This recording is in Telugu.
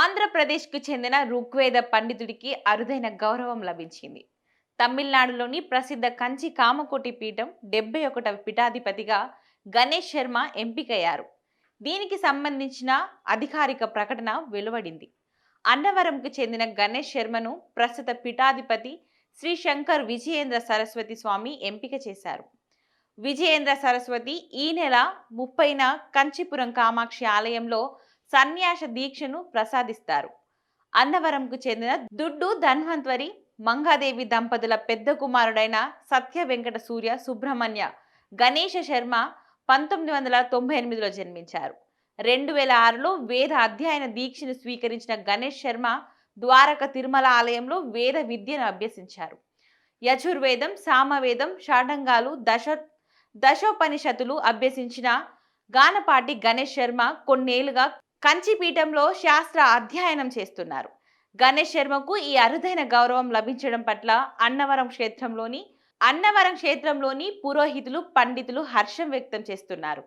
ఆంధ్రప్రదేశ్కు చెందిన ఋగ్వేద పండితుడికి అరుదైన గౌరవం లభించింది. తమిళనాడులోని ప్రసిద్ధ కంచి కామకోటి పీఠం డెబ్బై ఒకటవ పీఠాధిపతిగా గణేష్ శర్మ ఎంపికయ్యారు. దీనికి సంబంధించిన అధికారిక ప్రకటన వెలువడింది. అన్నవరంకు చెందిన గణేష్ శర్మను ప్రస్తుత పీఠాధిపతి శ్రీ శంకర్ విజయేంద్ర సరస్వతి స్వామి ఎంపిక చేశారు. విజయేంద్ర సరస్వతి ఈ నెల ముప్పైన కంచిపురం కామాక్షి ఆలయంలో సన్యాస దీక్షను ప్రసాదిస్తారు. అన్నవరంకు చెందిన దుడ్డు ధన్వంతరి మంగాదేవి దంపతుల పెద్ద కుమారుడైన సత్య వెంకట సూర్య సుబ్రహ్మణ్య గణేష శర్మ పంతొమ్మిది వందల తొంభై ఎనిమిదిలో జన్మించారు. రెండు వేల ఆరులో వేద అధ్యయన దీక్షను స్వీకరించిన గణేష్ శర్మ ద్వారక తిరుమల ఆలయంలో వేద విద్యను అభ్యసించారు. యజుర్వేదం సామవేదం షాడంగాలు దశ దశోపనిషత్తులు అభ్యసించిన గానపాటి గణేష్ శర్మ కొన్నేళ్ళుగా కంచిపీఠంలో శాస్త్ర అధ్యయనం చేస్తున్నారు. గణేష్ శర్మకు ఈ అరుదైన గౌరవం లభించడం పట్ల అన్నవరం క్షేత్రంలోని అన్నవరం క్షేత్రంలోని పురోహితులు పండితులు హర్షం వ్యక్తం చేస్తున్నారు.